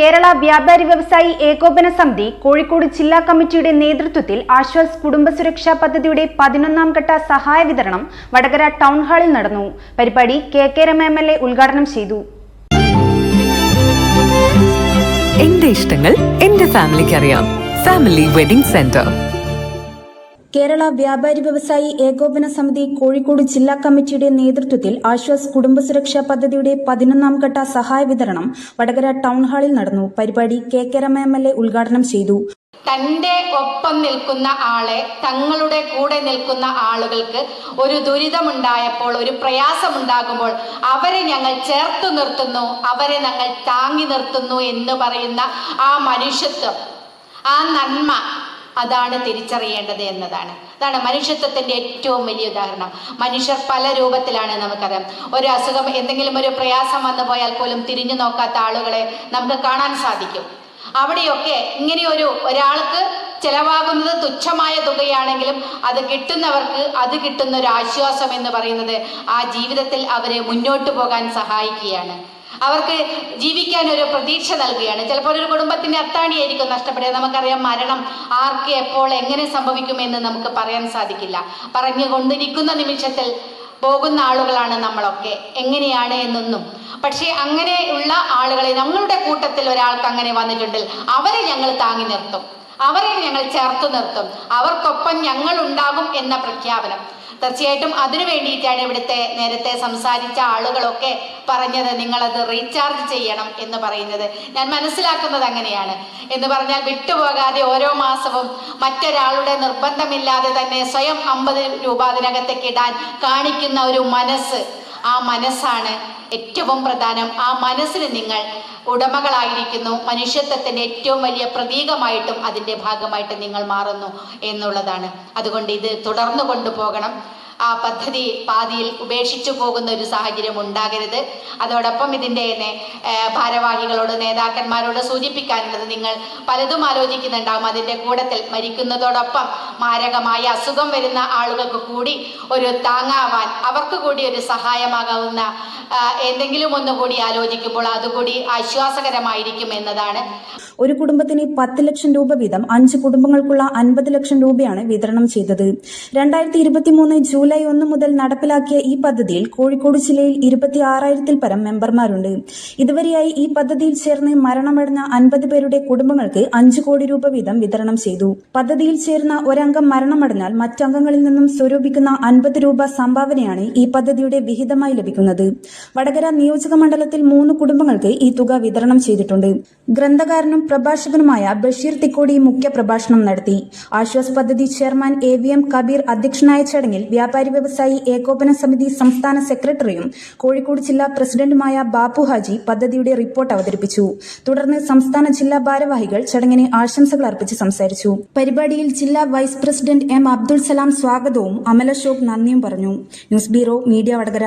കേരള വ്യാപാരി വ്യവസായി ഏകോപന സമിതി കോഴിക്കോട് ജില്ലാ കമ്മിറ്റിയുടെ നേതൃത്വത്തിൽ ആശ്വാസ് കുടുംബസുരക്ഷാ പദ്ധതിയുടെ പതിനൊന്നാം ഘട്ട സഹായ വിതരണം വടകര ടൗൺ ഹാളിൽ നടന്നു. പരിപാടി K K Rama M L A ഉദ്ഘാടനം ചെയ്തു. എന്റെ ഇഷ്ടങ്ങൾ എന്റെ ഫാമിലിക്ക് അറിയാം. Family wedding centre. കേരള വ്യാപാരി വ്യവസായി ഏകോപന സമിതി കോഴിക്കോട് ജില്ലാ കമ്മിറ്റിയുടെ നേതൃത്വത്തിൽ ആശ്വാസ് കുടുംബസുരക്ഷാ പദ്ധതിയുടെ പതിനൊന്നാം ഘട്ട സഹായ വിതരണം വടകര ടൗൺ ഹാളിൽ നടന്നു. പരിപാടി K K Rama M L A ഉദ്ഘാടനം ചെയ്തു. തന്റെ ഒപ്പം നിൽക്കുന്ന ആളെ തങ്ങളുടെ കൂടെ നിൽക്കുന്ന ആളുകൾക്ക് ഒരു ദുരിതമുണ്ടായപ്പോൾ ഒരു പ്രയാസമുണ്ടാകുമ്പോൾ അവരെ ഞങ്ങൾ ചേർത്തു നിർത്തുന്നു അവരെ ഞങ്ങൾ താങ്ങി നിർത്തുന്നു എന്ന് പറയുന്ന ആ മനുഷ്യത്വം ആ നന്മ അതാണ് തിരിച്ചറിയേണ്ടത് എന്നതാണ്. അതാണ് മനുഷ്യത്വത്തിന്റെ ഏറ്റവും വലിയ ഉദാഹരണം. മനുഷ്യർ പല രൂപത്തിലാണ് നമുക്കറിയാം. ഒരു അസുഖം എന്തെങ്കിലും ഒരു പ്രയാസം വന്നു പോയാൽ പോലും തിരിഞ്ഞു നോക്കാത്ത ആളുകളെ നമുക്ക് കാണാൻ സാധിക്കും. അവിടെയൊക്കെ ഇങ്ങനെയൊരു ഒരാൾക്ക് ചെലവാകുന്നത് തുച്ഛമായ തുകയാണെങ്കിലും അത് കിട്ടുന്നവർക്ക് അത് കിട്ടുന്ന ഒരു ആശ്വാസം എന്ന് പറയുന്നത് ആ ജീവിതത്തിൽ അവരെ മുന്നോട്ട് പോകാൻ സഹായിക്കുകയാണ്. അവർക്ക് ജീവിക്കാൻ ഒരു പ്രതീക്ഷ നൽകുകയാണ്. ചിലപ്പോൾ ഒരു കുടുംബത്തിന്റെ അത്താണിയായിരിക്കും നഷ്ടപ്പെടുക. നമുക്കറിയാം മരണം ആർക്ക് എപ്പോൾ എങ്ങനെ സംഭവിക്കുമെന്ന് നമുക്ക് പറയാൻ സാധിക്കില്ല. പറഞ്ഞുകൊണ്ടിരിക്കുന്ന നിമിഷത്തിൽ പോകുന്ന ആളുകളാണ് നമ്മളൊക്കെ. എങ്ങനെയാണ് എന്നൊന്നും. പക്ഷേ അങ്ങനെയുള്ള ആളുകളെ ഞങ്ങളുടെ കൂട്ടത്തിൽ ഒരാൾക്ക് അങ്ങനെ വന്നിട്ടുണ്ടെങ്കിൽ അവരെ ഞങ്ങൾ താങ്ങി നിർത്തും. അവരെ ഞങ്ങൾ ചേർത്ത് നിർത്തും. അവർക്കൊപ്പം ഞങ്ങൾ ഉണ്ടാകും എന്ന പ്രഖ്യാപനം. തീർച്ചയായിട്ടും അതിനു വേണ്ടിയിട്ടാണ് ഇവിടുത്തെ നേരത്തെ സംസാരിച്ച ആളുകളൊക്കെ പറഞ്ഞത് നിങ്ങളത് റീചാർജ് ചെയ്യണം എന്ന് പറയുന്നത്. ഞാൻ മനസ്സിലാക്കുന്നത് അങ്ങനെയാണ്. എന്ന് പറഞ്ഞാൽ വിട്ടുപോകാതെ ഓരോ മാസവും മറ്റൊരാളുടെ നിർബന്ധമില്ലാതെ തന്നെ സ്വയം അമ്പത് രൂപ അതിനകത്തേക്ക് ഇടാൻ കാണിക്കുന്ന ഒരു മനസ്സ് ആ മനസ്സാണ് ഏറ്റവും പ്രധാനം. ആ മനസ്സിന് നിങ്ങൾ ഉടമകളായിരിക്കുന്നു. മനുഷ്യത്വത്തിന്റെ ഏറ്റവും വലിയ പ്രതീകമായിട്ടും അതിന്റെ ഭാഗമായിട്ട് നിങ്ങൾ മാറുന്നു എന്നുള്ളതാണ്. അതുകൊണ്ട് ഇത് തുടർന്നു കൊണ്ടുപോകണം. ആ പദ്ധതി പാതിയിൽ ഉപേക്ഷിച്ചു പോകുന്ന ഒരു സാഹചര്യം ഉണ്ടാകരുത്. അതോടൊപ്പം ഇതിന്റെ ഭാരവാഹികളോട് നേതാക്കന്മാരോട് സൂചിപ്പിക്കാനുള്ളത് നിങ്ങൾ പലതും ആലോചിക്കുന്നുണ്ടാവും. അതിന്റെ കൂടത്തിൽ മരിക്കുന്നതോടൊപ്പം മാരകമായ അസുഖം വരുന്ന ആളുകൾക്ക് കൂടി ഒരു താങ്ങാവാൻ അവർക്ക് കൂടി ഒരു സഹായമാകാവുന്ന എന്തെങ്കിലും ഒന്നുകൂടി ആലോചിക്കുമ്പോൾ അതുകൂടി ആശ്വാസകരമായിരിക്കും എന്നതാണ്. ഒരു കുടുംബത്തിന് പത്ത് ലക്ഷം രൂപ വീതം അഞ്ച് കുടുംബങ്ങൾക്കുള്ള അൻപത് ലക്ഷം രൂപയാണ് വിതരണം ചെയ്തത്. രണ്ടായിരത്തി ഇരുപത്തിമൂന്ന് ജൂലൈ ഒന്ന് മുതൽ നടപ്പിലാക്കിയ ഈ പദ്ധതിയിൽ കോഴിക്കോട് ജില്ലയിൽ ഇരുപത്തി ആറായിരത്തിൽ പരം മെമ്പർമാരുണ്ട്. ഇതുവരെയായി ഈ പദ്ധതിയിൽ ചേർന്ന് മരണമടഞ്ഞ അൻപത് പേരുടെ കുടുംബങ്ങൾക്ക് അഞ്ച് കോടി രൂപ വീതം വിതരണം ചെയ്തു. പദ്ധതിയിൽ ചേർന്ന ഒരംഗം മരണമടഞ്ഞാൽ മറ്റംഗങ്ങളിൽ നിന്നും സ്വരൂപിക്കുന്ന അൻപത് രൂപ സംഭാവനയാണ് ഈ പദ്ധതിയുടെ വിഹിതമായി ലഭിക്കുന്നത്. വടകര നിയോജക മണ്ഡലത്തിൽ മൂന്ന് കുടുംബങ്ങൾക്ക് ഈ തുക വിതരണം ചെയ്തിട്ടുണ്ട്. ഗ്രന്ഥകാരനും പ്രഭാഷകനുമായ ബഷീർ തിക്കോടി മുഖ്യ പ്രഭാഷണം നടത്തി. ആശ്വാസ് പദ്ധതി chairman A V M Kabeer അധ്യക്ഷനായ ചടങ്ങിൽ വ്യാപാരി വ്യവസായി ഏകോപന സമിതി സംസ്ഥാന സെക്രട്ടറിയും കോഴിക്കോട് ജില്ലാ പ്രസിഡന്റുമായ ബാപ്പു ഹാജി പദ്ധതിയുടെ റിപ്പോർട്ട് അവതരിപ്പിച്ചു. തുടർന്ന് സംസ്ഥാന ജില്ലാ ഭാരവാഹികൾ ചടങ്ങിന് ആശംസകൾ അർപ്പിച്ച് സംസാരിച്ചു. പരിപാടിയിൽ ജില്ലാ vice president M Abdul Salam സ്വാഗതവും അമലശോക് നന്ദിയും പറഞ്ഞു. News bureau media Vadakara.